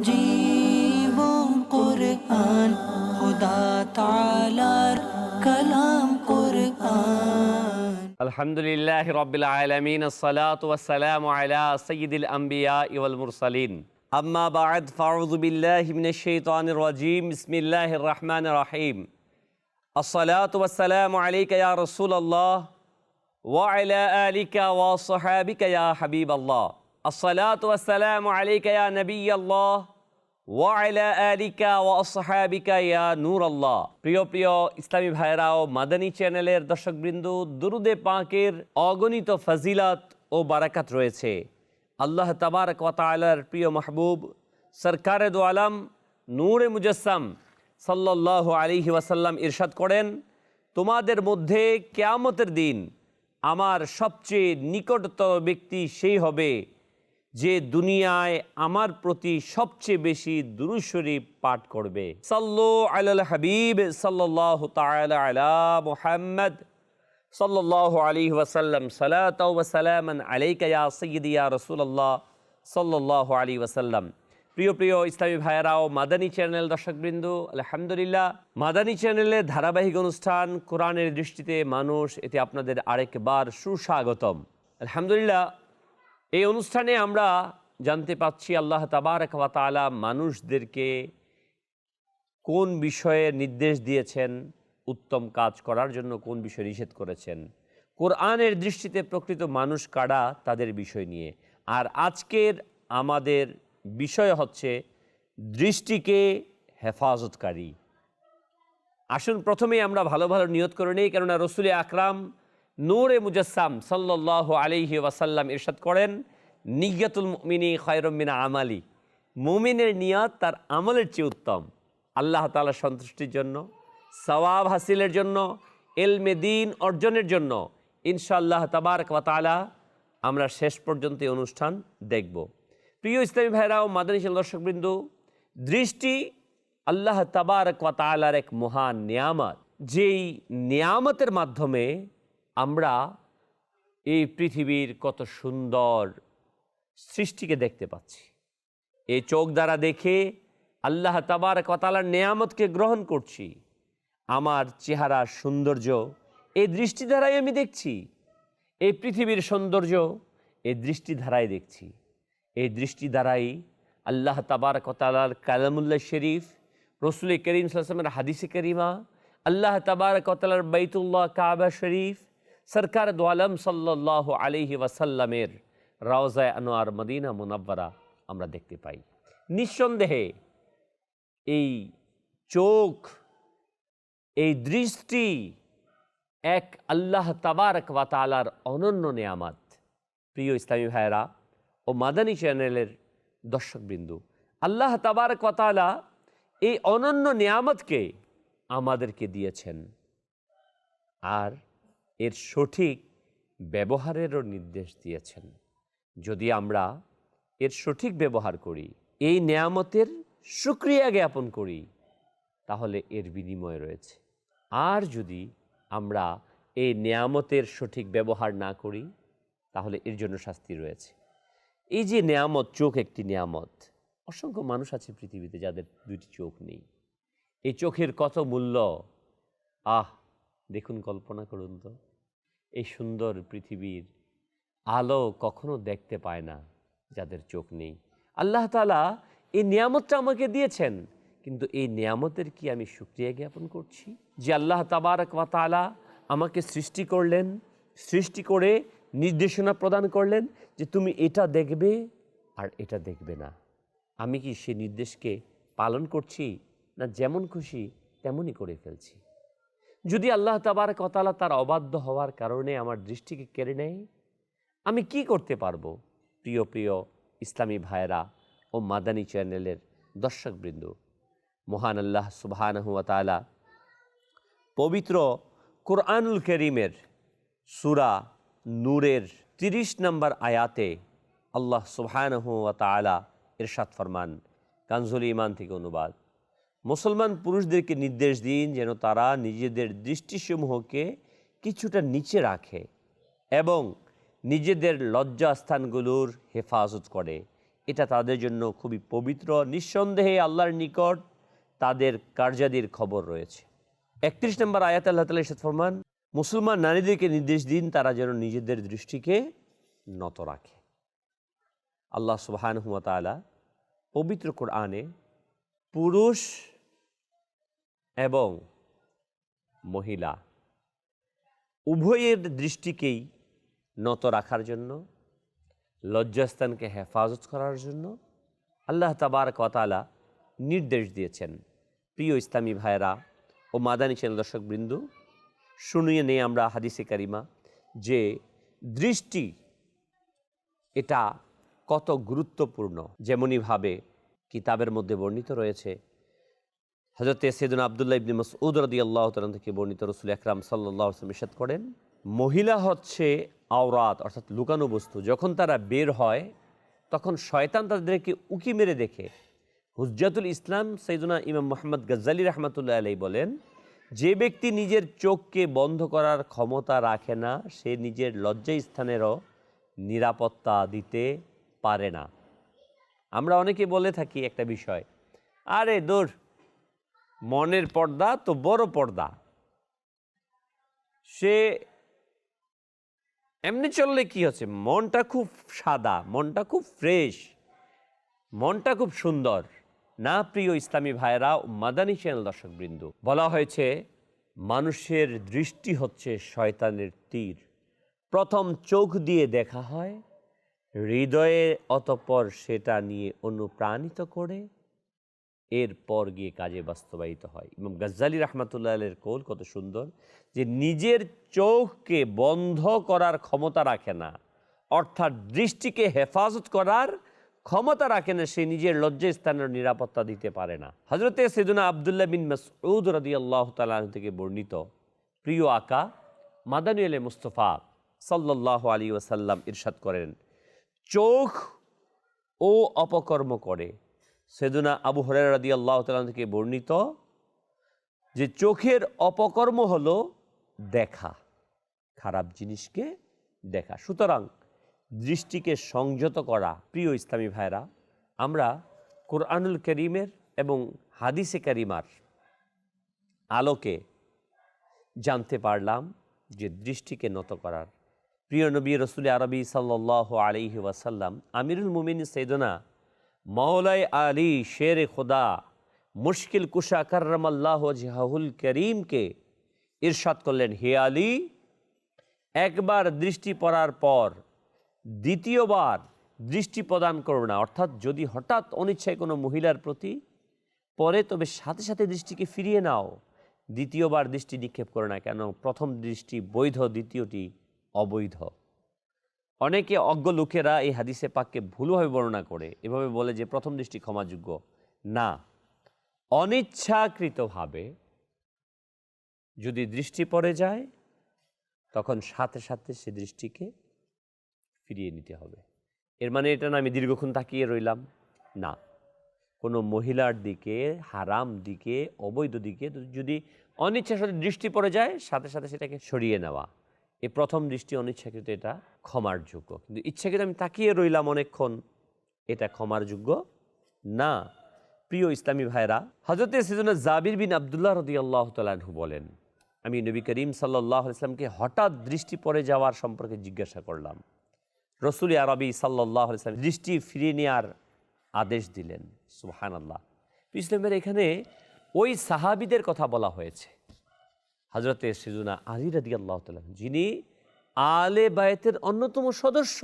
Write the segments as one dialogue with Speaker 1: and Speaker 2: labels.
Speaker 1: جيبهم قرآن خدا تعالى كلام قرآن
Speaker 2: الحمد لله رب العالمين الصلاة والسلام على سيد الأنبياء والمرسلين أما بعد فأعوذ بالله من الشيطان الرجيم بسم الله الرحمن الرحيم الصلاة والسلام عليك يا رسول الله وعلى آلك وصحابك يا حبيب الله আসসালাতাম আলিকা নবী আল্লাহ ওয়াইলা আলিকা ও আসহাবিকা ইয়া নূর আল্লাহ প্রিয় প্রিয় ইসলামী ভাইরাও মাদানী চ্যানেলের দর্শকবৃন্দ, দুরুদে পাঁকের অগণিত ফজিলাত ও বারাকাত রয়েছে। আল্লাহ তাবারক ওয়াতালার প্রিয় মাহবুব, সরকারে দু আলম, নূরে মুজাসম সাল্লাহ আলিহি ওয়াসাল্লাম ইরশাদ করেন, তোমাদের মধ্যে কেয়ামতের দিন আমার সবচেয়ে নিকটতর ব্যক্তি সেই হবে যে দুনিয়ায় আমার প্রতি সবচেয়ে বেশি দুরুশরীফ পাঠ করবে। সাল্লু আলাল হাবিব সাল্লাহ আলা মুহাম্মদ, সাল্লাল্লাহু আলাইহি ওয়াসাল্লাম সালাত ওয়া সালামান আলাইকা ইয়া সাইয়্যিদি ইয়া রাসূলুল্লাহ, সাল্লাল্লাহু আলাইহি ওয়াসাল্লাম। প্রিয় প্রিয় ইসলামী ভাইয়েরা ও মাদানী চ্যানেল দর্শকবৃন্দ, আলহামদুলিল্লাহ। মাদানী চ্যানেলের ধারাবাহিক অনুষ্ঠান কোরআনের দৃষ্টিতে মানুষ, এতে আপনাদের আরেকবার সুস্বাগতম। আলহামদুলিল্লাহ এই অনুষ্ঠানে আমরা জানতে পাচ্ছি আল্লাহ তাবারক ওয়া তাআলা মানুষদেরকে কোন বিষয়ে নির্দেশ দিয়েছেন, উত্তম কাজ করার জন্য কোন বিষয় নিষেধ করেছেন, কোরআনের দৃষ্টিতে প্রকৃত মানুষ কারা তাদের বিষয় নিয়ে। আর আজকের আমাদের বিষয় হচ্ছে দৃষ্টিকে হেফাজতকারী। আসুন প্রথমেই আমরা ভালো ভালো নিয়ত করে নিই, কেননা রসুল আকরাম নূরে মুজাসসাম সাল্লাহ আলিহি ওয়াসাল্লাম ইরশাদ করেন, নিয়াতুল মিনি খয়রমিনা আমালি। মুমিনের নিয়ত তার আমলের চেয়ে উত্তম। আল্লাহ তালা সন্তুষ্টির জন্য, সওয়াব হাসিলের জন্য এলমে দিন অর্জনের জন্য ইনশাআল্লাহ তাবারক ওয়া তাআলা আমরা শেষ পর্যন্ত এই অনুষ্ঠান দেখব। প্রিয় ইসলামী ভাইরা ও মাদানী দর্শকবৃন্দ, দৃষ্টি আল্লাহ তাবারক ওয়া এক মহান নিয়ামত। যেই নিয়ামতের মাধ্যমে আমরা এই পৃথিবীর কত সুন্দর সৃষ্টিকে দেখতে পাচ্ছি। এই চোখ দ্বারা দেখে আল্লাহ তাবার কতালার নেয়ামতকে গ্রহণ করছি। আমার চেহারার সৌন্দর্য, এই দৃষ্টি দ্বারাই আমি দেখছি। এই পৃথিবীর সৌন্দর্য, এই দৃষ্টি দ্বারাই দেখছি। এই দৃষ্টি দ্বারাই আল্লাহ তাবার কতালার কালামুল্লাহ শরীফ রসুল করিম সাল্লামের হাদিসে করিমা, আল্লাহ তাবার কতালার বাইতুল্লাহ কাবা শরীফ সরকার দোয়ালম সাল্লাহ আলিহি ওয়াসাল্লামের রাওজায় আনোয়ার মদিনা মুনাব্বারা আমরা দেখতে পাই নিঃসন্দেহে এই চোখ এই দৃষ্টি এক আল্লাহ তাবারক ওয়া তাআলার অনন্য নেয়ামাত প্রিয় ইসলামী ভাইয়েরা ও মাদানী চ্যানেলের দর্শকবৃন্দু আল্লাহ তাবারক ওয়া এই অনন্য নেয়ামতকে আমাদেরকে দিয়েছেন আর এর সঠিক ব্যবহারেরও নির্দেশ দিয়েছেন। যদি আমরা এর সঠিক ব্যবহার করি, এই নেয়ামতের সুক্রিয়া জ্ঞাপন করি, তাহলে এর বিনিময় রয়েছে। আর যদি আমরা এই নেয়ামতের সঠিক ব্যবহার না করি, তাহলে এর জন্য শাস্তি রয়েছে। এই যে নেয়ামত, চোখ একটি নেয়ামত, অসংখ্য মানুষ আছে পৃথিবীতে যাদের দুইটি চোখ নেই। এই চোখের কত মূল্য? আহ, দেখুন, কল্পনা করুন তো। এই সুন্দর পৃথিবীর আলো কখনো দেখতে পায় না যাদের চোখ নেই। আল্লাহ তালা এই নিয়ামতটা আমাকে দিয়েছেন, কিন্তু এই নিয়ামতের কি আমি সুক্রিয়া জ্ঞাপন করছি? যে আল্লাহ তাবারক ওয়া তাআলা আমাকে সৃষ্টি করলেন, সৃষ্টি করে নির্দেশনা প্রদান করলেন যে তুমি এটা দেখবে আর এটা দেখবে না। আমি কি সে নির্দেশকে পালন করছি না যেমন খুশি তেমনই করে ফেলছি? যদি আল্লাহ তাবার কতালা তার অবাধ্য হওয়ার কারণে আমার দৃষ্টিকে কেড়ে নেয়, আমি কি করতে পারব? প্রিয় প্রিয় ইসলামী ভাইরা ও মাদানী চ্যানেলের দর্শকবৃন্দ, মহান আল্লাহ সুবাহানহুয়া তালা পবিত্র কোরআনুল করিমের সুরা নূরের তিরিশ নম্বর আয়াতে আল্লাহ সুবহানহুয়া তালা ইরশাদ ফরমান কানজুল ইমান থেকে অনুবাদ। মুসলমান পুরুষদেরকে নির্দেশ দিন যেন তারা নিজেদের দৃষ্টিসমূহকে কিছুটা নিচে রাখে এবং নিজেদের লজ্জাস্থানগুলোর হেফাজত করে। এটা তাদের জন্য খুবই পবিত্র, নিঃসন্দেহে আল্লাহর নিকট তাদের কার্যাদির খবর রয়েছে। একত্রিশ নম্বর আয়াত আল্লাহ তালা ইসাদ ফরমান, মুসলমান নারীদেরকে নির্দেশ দিন তারা যেন নিজেদের দৃষ্টিকে নত রাখে। আল্লাহ সুবাহান হুমতালা পবিত্র কোরআনে পুরুষ এবং মহিলা। উভয়ের দৃষ্টিকেই নত রাখার জন্য, লজ্জাস্থানকে হেফাজত করার জন্য আল্লাহ তাবার কতালা নির্দেশ দিয়েছেন। প্রিয় ইসলামী ভাইরা ও মাদানী চ্যানেল দর্শক বৃন্দু শুনিয়ে নেই আমরা হাদিসে কারিমা যে দৃষ্টি, এটা কত গুরুত্বপূর্ণ। যেমনইভাবে কিতাবের মধ্যে বর্ণিত রয়েছে হজরত সেদিন আবদুল্লাহ ইবনে মসউদ রদি আল্লাহ তালন থেকে বর্ণিত রসুল একরাম সাল্লাহ ইসাদ করেন, মহিলা হচ্ছে আওরাত, অর্থাৎ লুকানো বস্তু। যখন তারা বের হয়, তখন শয়তান তাদেরকে উকি মেরে দেখে। হুজ্জাতুল ইসলাম সৈদুনা ইমাম মোহাম্মদ গজ্জালি রহমতুল্লাহ আলাই বলেন, যে ব্যক্তি নিজের চোখকে বন্ধ করার ক্ষমতা রাখে না, সে নিজের লজ্জা স্থানেরও নিরাপত্তা দিতে পারে না। আমরা অনেকে বলে থাকি একটা বিষয়, আরে দূর মনের পর্দা তো বড় পর্দা। সে এমনি চললে কি হচ্ছে? মনটা খুব সাদা, মনটা খুব ফ্রেশ মনটা খুব সুন্দর। না, প্রিয় ইসলামী ভাইরা মাদানী চ্যানেল দর্শক বৃন্দু বলা হয়েছে, মানুষের দৃষ্টি হচ্ছে শয়তানের তীর। প্রথম চোখ দিয়ে দেখা হয়, হৃদয়ে অতপর সেটা নিয়ে অনুপ্রাণিত করে এরপর গিয়ে কাজে বাস্তবায়িত হয়। এবং গজ্জালি রহমাতুল্লাহ এর কোল কত সুন্দর যে নিজের চোখকে বন্ধ করার ক্ষমতা রাখে না। অর্থাৎ দৃষ্টিকে হেফাজত করার ক্ষমতা রাখে না, সে নিজের লজ্জা স্থানের নিরাপত্তা দিতে পারে না। হজরতে সেদুনা আবদুল্লাহ বিন মসউদ রদি আল্লাহ তালাহ থেকে বর্ণিত প্রিয় আকা মাদানী আলে মুস্তফা সাল্লাহ আলী ওসাল্লাম ইরশাদ করেন, চোখ ও অপকর্ম করে সেদুনা আবু হরের রাদি আল্লাহ তালাহ থেকে বর্ণিত যে চোখের অপকর্ম হলো দেখা, খারাপ জিনিসকে দেখা। সুতরাং দৃষ্টিকে সংযত করা, প্রিয় ইসলামী ভাইরা আমরা কোরআনুল করিমের এবং হাদিসে করিমার আলোকে জানতে পারলাম যে দৃষ্টিকে নত করার। প্রিয় নবী রসুল আরবি সাল্লাহ আলিহি ওয়াসাল্লাম, আমিরুল মুমিন সৈদনা মৌলাই আলী শের খুদা, মুশকিল কুশা করমাল্লাহ জাহুল করিমকে ইরশাদ করলেন, হে আলী, একবার দৃষ্টি পড়ার পর দ্বিতীয়বার দৃষ্টি প্রদান করো না। অর্থাৎ যদি হঠাৎ অনিচ্ছায় কোনো মহিলার প্রতি পরে তবে সাথে সাথে দৃষ্টিকে ফিরিয়ে নাও। দ্বিতীয়বার দৃষ্টি নিক্ষেপ করো না কেন? প্রথম দৃষ্টি বৈধ, দ্বিতীয়টি অবৈধ। অনেকে অজ্ঞ লোকেরা এই হাদিসে পাককে ভুলভাবে বর্ণনা করে। এভাবে বলে যে প্রথম দৃষ্টি ক্ষমাযোগ্য। না, অনিচ্ছাকৃতভাবে যদি দৃষ্টি পড়ে যায়, তখন সাথে সাথে সে দৃষ্টিকে ফিরিয়ে নিতে হবে। এর মানে এটা না, আমি দীর্ঘক্ষণ তাকিয়ে রইলাম। না, কোনো মহিলার দিকে, হারাম দিকে, অবৈধ দিকে যদি অনিচ্ছার সাথে দৃষ্টি পড়ে যায়, সাথে সাথে সেটাকে সরিয়ে নেওয়া। এই প্রথম দৃষ্টি অনিচ্ছাকৃত, এটা ক্ষমার যোগ্য। কিন্তু ইচ্ছাকৃত আমি তাকিয়ে রইলাম অনেকক্ষণ, এটা ক্ষমার যোগ্য না। প্রিয় ইসলামী ভাইরা হজরতে সেজন্য জাবির বিন আবদুল্লাহ রদি আল্লাহ তালু বলেন, আমি নবী করিম সাল্লাহ ইসলামকে হঠাৎ দৃষ্টি পড়ে যাওয়ার সম্পর্কে জিজ্ঞাসা করলাম। রসুল আরবি সাল্লাহ ইসলাম দৃষ্টি ফিরিয়ে নেওয়ার আদেশ দিলেন সুহান আল্লাহ ইসলামের এখানে ওই সাহাবিদের কথা বলা হয়েছে। হজরতে সিজুনা আলী রাদি আল্লাহ যিনি আলে বায়তের অন্যতম সদস্য,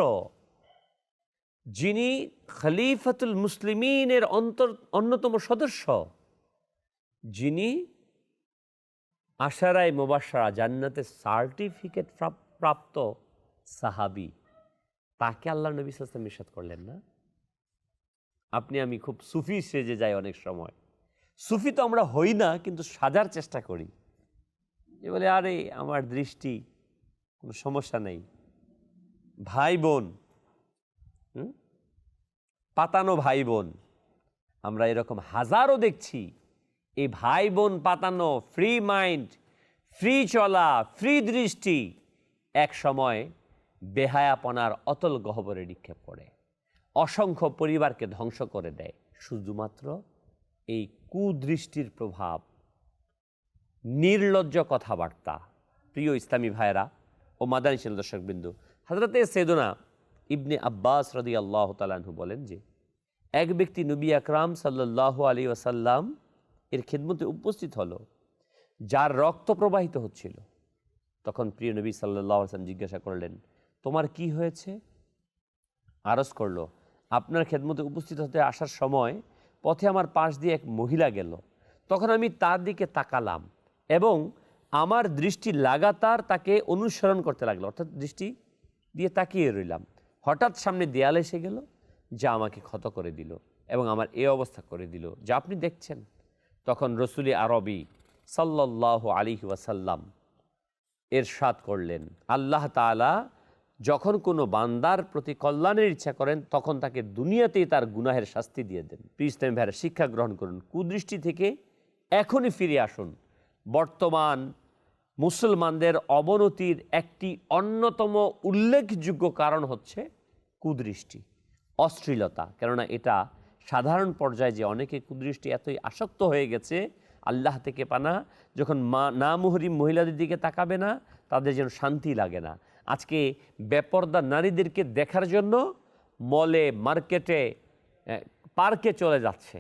Speaker 2: যিনি খলিফাতুল মুসলিমিনের অন্তর, অন্যতম সদস্য, যিনি আশারায় মোবাসারা জান্নাতের সার্টিফিকেট প্রাপ্ত সাহাবি। তাকে আল্লাহ নবী সাল্লাম নিষেধ করলেন না? আপনি, আমি খুব সুফি সেজে যাই অনেক সময়। সুফি তো আমরা হই না, কিন্তু সাজার চেষ্টা করি। যে বলে, আরে, আমার দৃষ্টি, কোনো সমস্যা নেই। ভাই বোন পাতানো ভাই বোন আমরা এরকম হাজারও দেখছি। এই ভাই বোন পাতানো ফ্রি মাইন্ড ফ্রি চলা ফ্রি দৃষ্টি, এক সময় বেহায়াপনার অতল গহবরে নিক্ষেপ করে। অসংখ্য পরিবারকে ধ্বংস করে দেয়। শুধুমাত্র এই কুদৃষ্টির প্রভাব নির্লজ্জ কথাবার্তা। প্রিয় ইসলামী ভাইরা ও মাদানী সেন দর্শকবৃন্দু হজরতে সেদনা ইবনে আব্বাস রদি আল্লাহ তালাহু বলেন যে, এক ব্যক্তি নবী আকরাম সাল্লাহ আলী ওয়াসাল্লাম এর খেদমতে উপস্থিত হলো, যার রক্ত প্রবাহিত হচ্ছিল। তখন প্রিয় নবী সাল্লাহ আসলাম জিজ্ঞাসা করলেন, তোমার কি হয়েছে? আরস করল, আপনার খেদমতে উপস্থিত হতে আসার সময় পথে আমার পাশ দিয়ে এক মহিলা গেল। তখন আমি তার দিকে তাকালাম। এবং আমার দৃষ্টি লাগাতার তাকে অনুসরণ করতে লাগল। অর্থাৎ দৃষ্টি দিয়ে তাকিয়ে রইলাম। হঠাৎ সামনে দেয়াল এসে গেল যা আমাকে ক্ষত করে দিল এবং আমার এ অবস্থা করে দিল যা আপনি দেখছেন। তখন রসুলি আরবি সাল্লাহ আলী ওয়াসাল্লাম এরশাদ করলেন, আল্লাহ তাআলা যখন কোনো বান্দার প্রতি কল্যাণের ইচ্ছা করেন, তখন তাকে দুনিয়াতেই তার গুনাহের শাস্তি দিয়ে দেন। প্রিয় ভাইয়ের শিক্ষা গ্রহণ করুন। কুদৃষ্টি থেকে এখনই ফিরে আসুন। বর্তমান মুসলমানদের অবনতির একটি অন্যতম উল্লেখযোগ্য কারণ হচ্ছে কুদৃষ্টি, অশ্লীলতা। কেননা এটা সাধারণ পর্যায়ে যে অনেকে কুদৃষ্টি এতই আসক্ত হয়ে গেছে, আল্লাহ থেকে পানা, যখন মা না মুহরিম মহিলাদের দিকে তাকাবে না, তাদের যেন শান্তি লাগে না। আজকে বেপর্দা নারীদেরকে দেখার জন্য মলে, মার্কেটে পার্কে চলে যাচ্ছে।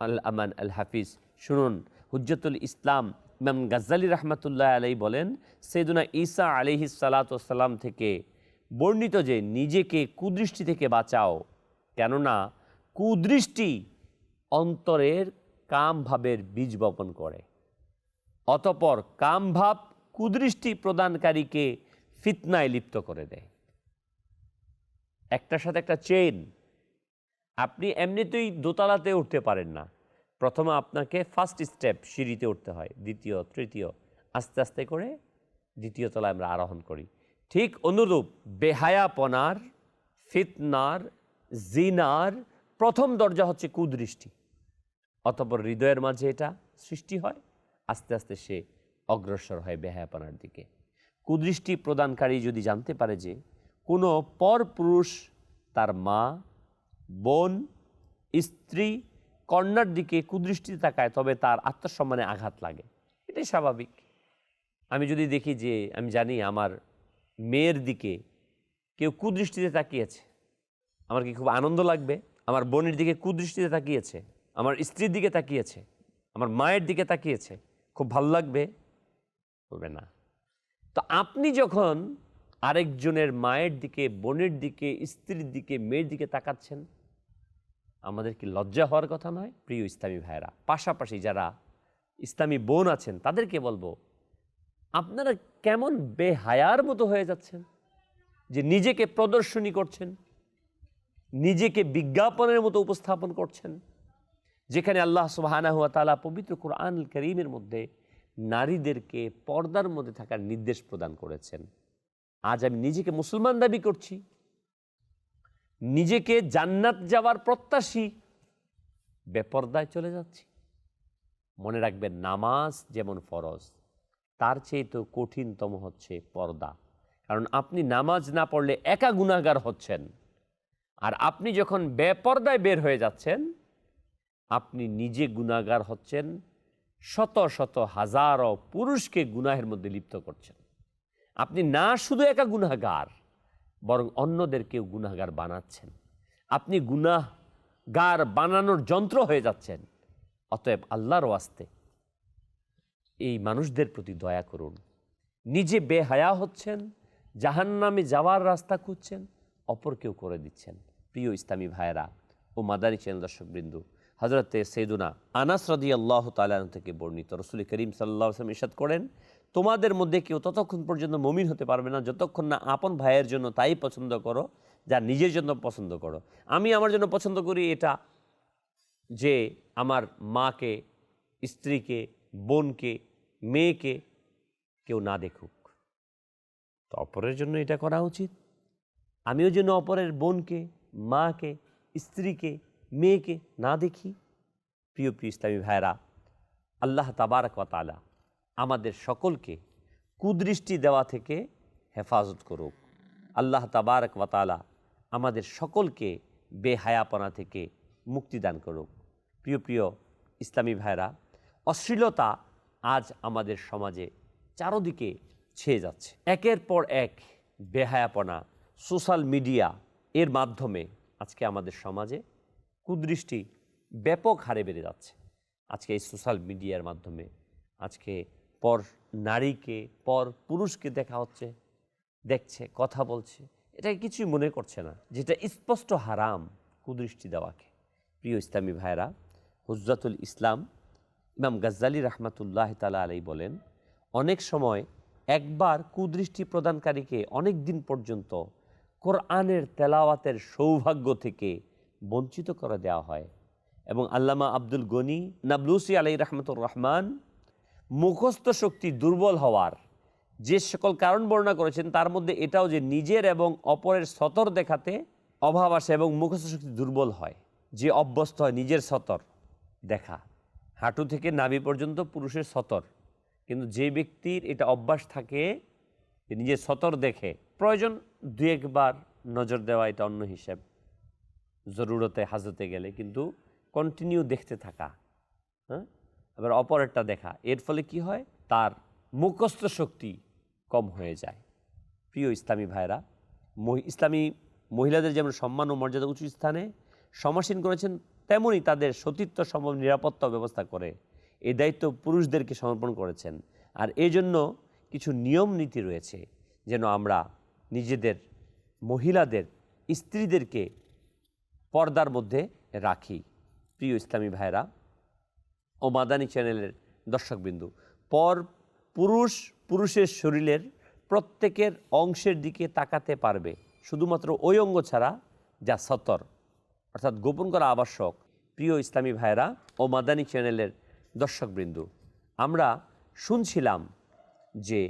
Speaker 2: আল আমান আল হাফিজ শুনুন, হুজ্জতুল ইসলাম ইমাম গাজ্জালি রহমতুল্লাহ আলাই বলেন সেদুনা ঈসা আলিহি সালাতাম থেকে বর্ণিত যে নিজেকে কুদৃষ্টি থেকে বাঁচাও, কেননা কুদৃষ্টি অন্তরের কাম ভাবের বীজ বপন করে। অতপর কাম ভাব কুদৃষ্টি প্রদানকারীকে ফিতনায় লিপ্ত করে দেয়। একটার সাথে একটা চেন আপনি এমনিতেই দোতলাতে উঠতে পারেন না। প্রথমে আপনাকে ফার্স্ট স্টেপ সিঁড়িতে উঠতে হয়, দ্বিতীয়, তৃতীয়, আস্তে আস্তে করে দ্বিতীয় তলায় আমরা আরোহণ করি। ঠিক অনুরূপ বেহায়াপনার, ফিতনার, জিনার প্রথম দরজা হচ্ছে কুদৃষ্টি। অতপর হৃদয়ের মাঝে এটা সৃষ্টি হয়, আস্তে আস্তে সে অগ্রসর হয় বেহায়াপনার দিকে। কুদৃষ্টি প্রদানকারী যদি জানতে পারে যে কোনো পর পুরুষ তার মা, বোন, স্ত্রী কন্যার দিকে কুদৃষ্টিতে তাকায়, তবে তার আত্মসম্মানে আঘাত লাগে। এটাই স্বাভাবিক। আমি যদি দেখি যে, আমি জানি আমার মেয়ের দিকে কেউ কুদৃষ্টিতে তাকিয়েছে, আমার কি খুব আনন্দ লাগবে? আমার বোনের দিকে কুদৃষ্টিতে তাকিয়েছে, আমার স্ত্রীর দিকে তাকিয়েছে, আমার মায়ের দিকে তাকিয়েছে, খুব ভালো লাগবে? বলবে না। তো আপনি যখন আরেকজনের মায়ের দিকে, বোনের দিকে, স্ত্রীর দিকে, মেয়ের দিকে তাকাচ্ছেন আমাদের কি লজ্জা হওয়ার কথা নয়, প্রিয় ইসলামী ভাইয়েরা। পাশাপাশি যারা ইসলামী বোন আছেন, তাদেরকে বলব, আপনারা কেমন বেহায়ার মতো হয়ে যাচ্ছেন? যে নিজেকে প্রদর্শনী করছেন, নিজেকে বিজ্ঞাপনের মতো উপস্থাপন করছেন, যেখানে আল্লাহ সুবাহানা হুয়া তালা পবিত্র কোরআন করিমের মধ্যে নারীদেরকে পর্দার মধ্যে থাকার নির্দেশ প্রদান করেছেন। আজ আমি নিজেকে মুসলমান দাবি করছি নিজেকে জান্নাত যাওয়ার প্রত্যাশী, বেপর্দায় চলে যাচ্ছি। মনে রাখবেন, নামাজ যেমন ফরজ, তার চেয়ে তো কঠিনতম হচ্ছে পর্দা। কারণ আপনি নামাজ না পড়লে একা গুণাগার হচ্ছেন। আর আপনি যখন বেপর্দায় বের হয়ে যাচ্ছেন, আপনি নিজে গুণাগার হচ্ছেন, শত শত হাজারো পুরুষকে গুনাহের মধ্যে লিপ্ত করছেন। আপনি না শুধু একা গুনাগার বরং অন্যদেরকেও গুনাগার বানাচ্ছেন। আপনি গুনাহগার বানানোর যন্ত্র হয়ে যাচ্ছেন। অতএব আল্লাহর ওয়াস্তে এই মানুষদের প্রতি দয়া করুন। নিজে বেহায়া হচ্ছেন, জাহান্নামে যাওয়ার রাস্তা খুঁজছেন, অপরকেও করে দিচ্ছেন। প্রিয় ইসলামী ভাইয়েরা ও মাদানী চ্যানেল দর্শকবৃন্দু হজরতে সৈদুনা আনাস রদি আল্লাহ তালন থেকে বর্ণিত রসুল করিম সাল্লাহ ইসাদ করেন তোমাদের মধ্যে কেউ ততক্ষণ পর্যন্ত মমিন হতে পারবে না, যতক্ষণ না আপন ভাইয়ের জন্য তাই পছন্দ করো, যা নিজের জন্য পছন্দ করো। আমি আমার জন্য পছন্দ করি এটা যে আমার মাকে, স্ত্রীকে, বোনকে, মেয়েকে কেউ না দেখুক। তো অপরের জন্য এটা করা উচিত। আমিও যেন অপরের বোনকে, মাকে, স্ত্রীকে, মেয়েকে না দেখি। প্রিয় প্রিয় ইসলামী ভাইরা আল্লাহ তাবারক তাআলা আমাদের সকলকে কুদৃষ্টি দেওয়া থেকে হেফাজত করুক। আল্লাহ তাবারক ওয়া তাআলা আমাদের সকলকে বেহায়াপনা থেকে মুক্তিদান করুক। প্রিয় প্রিয় ইসলামী ভাইরা অশ্লীলতা আজ আমাদের সমাজে চারদিকে ছেয়ে যাচ্ছে। একের পর এক বেহায়াপনা সোশ্যাল মিডিয়া এর মাধ্যমে আজকে আমাদের সমাজে কুদৃষ্টি ব্যাপক হারে বেড়ে যাচ্ছে। আজকে এই সোশ্যাল মিডিয়ার মাধ্যমে আজকে পর নারীকে, পর পুরুষকে দেখা হচ্ছে, দেখছে, কথা বলছে। এটা কিছুই মনে করছে না, যেটা স্পষ্ট হারাম কুদৃষ্টি দেওয়াকে। প্রিয় ইসলামী ভাইরা হুজরাতুল ইসলাম, ইমাম গাজ্জালি রহমাতুল্লাহ তালা আলাই বলেন, অনেক সময় একবার কুদৃষ্টি প্রদানকারীকে অনেক দিন পর্যন্ত কোরআনের তেলাওয়াতের সৌভাগ্য থেকে বঞ্চিত করে দেওয়া হয়। এবং আল্লামা আব্দুল গনি নাবলুসি আলাই রহমতুর রহমান মুখস্থ শক্তি দুর্বল হওয়ার যে সকল কারণ বর্ণনা করেছেন, তার মধ্যে এটাও যে নিজের এবং অপরের সতর দেখাতে অভাব আসে এবং মুখস্থ শক্তি দুর্বল হয়, যে অভ্যস্ত হয় নিজের সতর দেখা। হাঁটু থেকে নাভি পর্যন্ত পুরুষের সতর, কিন্তু যে ব্যক্তির এটা অভ্যাস থাকে যে নিজের সতর দেখে, প্রয়োজন দু একবার নজর দেওয়া এটা অন্য হিসাব। জরুরতে হাজতে গেলে কিন্তু কন্টিনিউ দেখতে থাকা হ্যাঁ? আবার অপরেরটা দেখা। এর ফলে কি হয়? তার মুখস্থ শক্তি কম হয়ে যায়। প্রিয় ইসলামী ভাইরা ইসলামী মহিলাদের যেমন সম্মান ও মর্যাদা উঁচু স্থানে, সমাসীন করেছেন তেমনই তাদের সতীত্ব সম্ভব নিরাপত্তা ব্যবস্থা করে এই দায়িত্ব পুরুষদেরকে সমর্পণ করেছেন। আর এই জন্য কিছু নিয়ম নীতি রয়েছে যেন আমরা নিজেদের, মহিলাদের, স্ত্রীদেরকে পর্দার মধ্যে রাখি। প্রিয় ইসলামী ভাইরা ও মাদানী চ্যানেলের দর্শকবিন্দু। পর পুরুষ, পুরুষের শরীরের প্রত্যেকের অংশের দিকে তাকাতে পারবে। শুধুমাত্র ওই অঙ্গ ছাড়া যা সতর। অর্থাৎ গোপন করা আবশ্যক। প্রিয় ইসলামী ভাইরা ও মাদানী চ্যানেলের দর্শকবৃন্দু, আমরা শুনছিলাম যে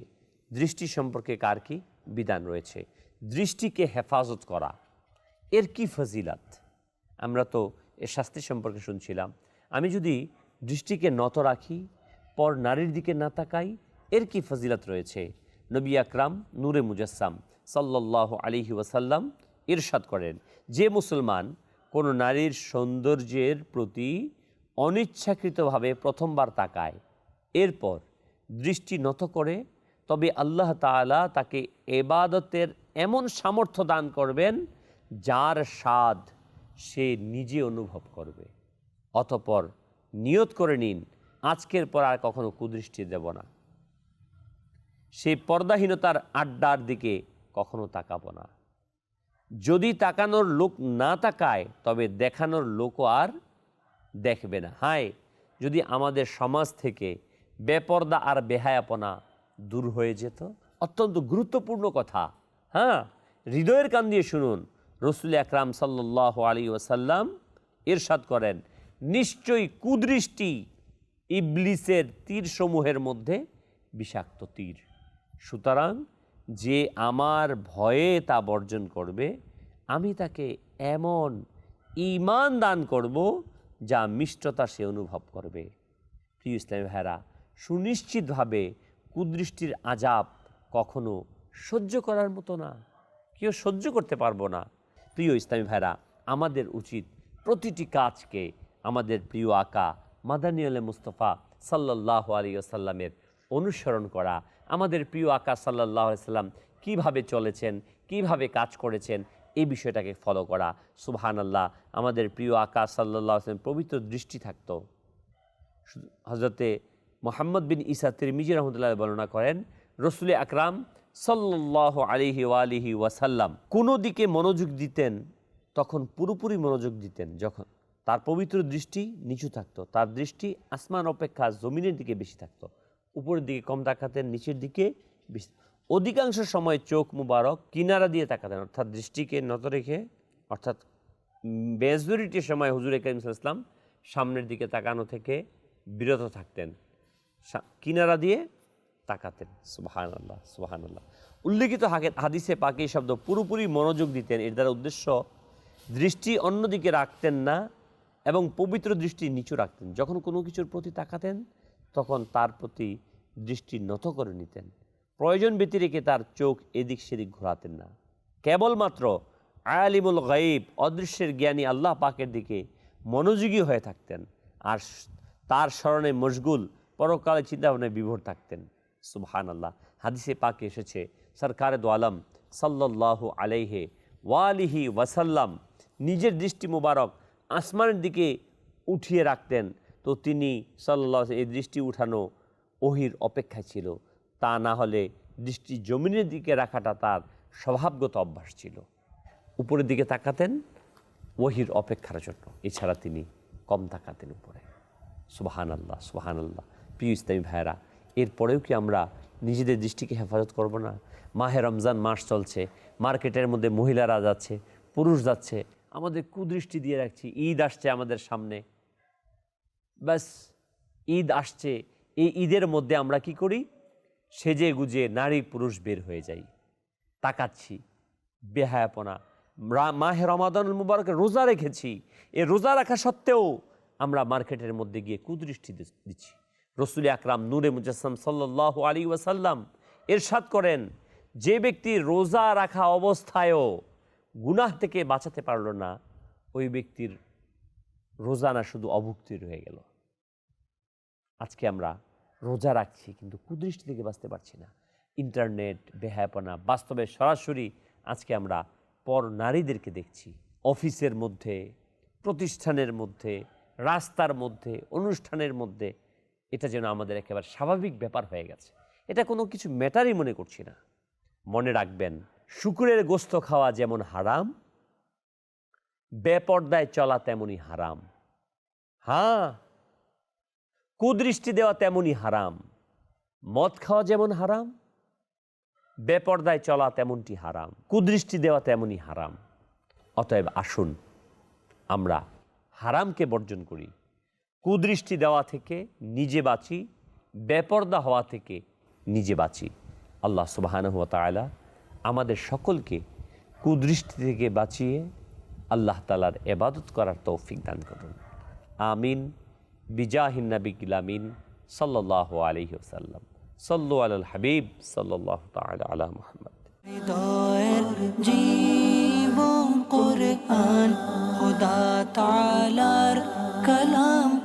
Speaker 2: দৃষ্টি সম্পর্কে কার কি বিধান রয়েছে। দৃষ্টিকে হেফাজত করা। এর কি ফজিলাত? আমরা তো এর শাস্তি সম্পর্কে শুনছিলাম। আমি যদি দৃষ্টিকে নত রাখি, পর নারীর দিকে না তাকাই, এর কি ফজিলত রয়েছে? নবী আকরাম নূরে মুজাসসাম সাল্লাহ আলিহি ওয়াসাল্লাম ইরশাদ করেন, যে মুসলমান কোনো নারীর সৌন্দর্যের প্রতি অনিচ্ছাকৃতভাবে প্রথমবার তাকায়, এরপর দৃষ্টি নত করে, তবে আল্লাহ তাআলা তাকে এবাদতের এমন সামর্থ্য দান করবেন যার স্বাদ সে নিজে অনুভব করবে। অতপর নিয়ত করে নিন, আজকের পর আর কখনো কুদৃষ্টি দেব না। সেই পর্দাহীনতার আড্ডার দিকে কখনো তাকাবো না। যদি তাকানোর লোক না তাকায়, তবে দেখানোর লোকও আর দেখবে না। হায়, যদি আমাদের সমাজ থেকে বেপর্দা আর বেহায়াপনা দূর হয়ে যেত? অত্যন্ত গুরুত্বপূর্ণ কথা। হ্যাঁ হৃদয়ের কান দিয়ে শুনুন। রসুল আকরাম সাল্লাহ আলী ওসাল্লাম ইরশাদ করেন নিশ্চয়ই কুদৃষ্টি ইবলিসের তীরসমূহের মধ্যে বিষাক্ত তীর। সুতরাং যে আমার ভয়ে তা বর্জন করবে, আমি তাকে এমন ইমান দান করব যা মিষ্টতা সে অনুভব করবে। প্রিয় ইসলামী ভাইরা সুনিশ্চিতভাবে কুদৃষ্টির আজাব কখনো সহ্য করার মতো না। কেউ সহ্য করতে পারব না। প্রিয় ইসলামী ভাইরা আমাদের উচিত প্রতিটি কাজকে আমাদের প্রিয় আকা মাদানী আলে মুস্তফা সাল্লাহ আলী আসাল্লামের অনুসরণ করা, আমাদের প্রিয় আকা সাল্লাহ সাল্লাম কীভাবে চলেছেন, কীভাবে কাজ করেছেন, এই বিষয়টাকে ফলো করা। সুবহান আল্লাহ আমাদের প্রিয় আকা সাল্লাহ আসলাম পবিত্র দৃষ্টি থাকতো। হজরতে মোহাম্মদ বিন ইসা তিরমিজি রহমতুল্লাহ বর্ণনা করেন, রসুল আকরাম সাল্লাহ আলিহি ওয়ালিহি ওয়াসাল্লাম কোনো দিকে মনোযোগ দিতেন, তখন পুরোপুরি মনোযোগ দিতেন যখন তার পবিত্র দৃষ্টি নিচু থাকতো, তার দৃষ্টি আসমান অপেক্ষা জমিনের দিকে বেশি থাকতো, উপরের দিকে কম তাকাতেন, নিচের দিকে বেশি অধিকাংশ সময় চোখ মুবারক কিনারা দিয়ে তাকাতেন, অর্থাৎ দৃষ্টিকে নত রেখে, অর্থাৎ মেজরিটির সময় হুজুর করিম ইসলাম সামনের দিকে তাকানো থেকে বিরত থাকতেন কিনারা দিয়ে তাকাতেন। সুবাহান আল্লাহ সুবাহান আল্লাহ উল্লেখিত হাকে- হাদিসে পাকে শব্দ পুরোপুরি মনোযোগ দিতেন, এর দ্বারা উদ্দেশ্য দৃষ্টি অন্যদিকে রাখতেন না এবং পবিত্র দৃষ্টি নিচু রাখতেন। যখন কোনো কিছুর প্রতি তাকাতেন, তখন তার প্রতি দৃষ্টি নত করে নিতেন। প্রয়োজন ব্যতিরেকে তার চোখ এদিক সেদিক ঘোরাতেন না। কেবলমাত্র আলিমুল গাইব অদৃশ্যের জ্ঞানী আল্লাহ পাকের দিকে মনোযোগী হয়ে থাকতেন আর তার স্মরণে মশগুল, পরকালে চিন্তাভাবনায় বিভোর থাকতেন। সুবহান আল্লাহ হাদিসে পাকে এসেছে, সরকারে দো আলম সাল্লাহ আলাইহে ওয়ালিহি ওয়াসাল্লাম নিজের দৃষ্টি মুবারক আসমানের দিকে উঠিয়ে রাখতেন। তো তিনি সাল্লাহ এই দৃষ্টি উঠানো ওহির অপেক্ষা ছিল। তা না হলে দৃষ্টি জমিনের দিকে রাখাটা তার স্বভাবগত অভ্যাস ছিল। উপরের দিকে তাকাতেন ওহির অপেক্ষার জন্য। এছাড়া তিনি কম তাকাতেন উপরে। সুবাহান আল্লাহ সুবাহান আল্লাহ প্রিয় ইসলামী ভাইয়েরা, এরপরেও কি আমরা নিজেদের দৃষ্টিকে হেফাজত করব না? মাহে রমজান মাস চলছে, মার্কেটের মধ্যে মহিলারা যাচ্ছে, পুরুষ যাচ্ছে আমাদের কুদৃষ্টি দিয়ে রাখছি, ঈদ আসছে আমাদের সামনে। ব্যাস, ঈদ আসছে, এই ঈদের মধ্যে আমরা কি করি? সেজে গুজে নারী পুরুষ বের হয়ে যাই, তাকাচ্ছি, বেহায়াপনা। মাহে রমাদানুল মুবারকে রোজা রেখেছি, এ রোজা রাখা সত্ত্বেও আমরা মার্কেটের মধ্যে গিয়ে কুদৃষ্টি দিচ্ছি। রসুল আকরাম নূরে মুজাসম সাল্লাহ আলী ওয়াসাল্লাম এরশাদ করেন, যে ব্যক্তি রোজা রাখা অবস্থায়ও গুনাহ থেকে বাঁচাতে পারল না, ওই ব্যক্তির রোজা না শুধু অভুক্তি রয়ে গেল। আজকে আমরা রোজা রাখছি, কিন্তু কুদৃষ্টি থেকে বাঁচতে পারছি না। ইন্টারনেট, বেহায়াপনা, বাস্তবে সরাসরি আজকে আমরা পর নারীদেরকে দেখছি। অফিসের মধ্যে, প্রতিষ্ঠানের মধ্যে, রাস্তার মধ্যে, অনুষ্ঠানের মধ্যে এটা যেন আমাদের একেবারে স্বাভাবিক ব্যাপার হয়ে গেছে। এটা কোনো কিছু ম্যাটারই মনে করছি না। মনে রাখবেন শুকুরের গোস্ত খাওয়া যেমন হারাম, বেপর্দায় চলা তেমনই হারাম। হ্যাঁ কুদৃষ্টি দেওয়া তেমনই হারাম, মদ খাওয়া যেমন হারাম, বেপর্দায় চলা তেমনটি হারাম, কুদৃষ্টি দেওয়া তেমনই হারাম। অতএব আসুন, আমরা হারামকে বর্জন করি। কুদৃষ্টি দেওয়া থেকে নিজে বাঁচি, বেপর্দা হওয়া থেকে নিজে বাঁচি। আল্লাহ সুবাহানহ তালা আমাদের সকলকে কুদৃষ্টি থেকে বাঁচিয়ে আল্লাহ তালার এবাদত করার তৌফিক দান করুন। আমিন। বিজাহিন নবী কিলামিন সাল্লাহ আলহি ওসাল্লাম সাল্লু আল হাবিব। সাল্লাহ আলা মোহাম্মদ।
Speaker 1: জীবন কোরআন। তালার কালাম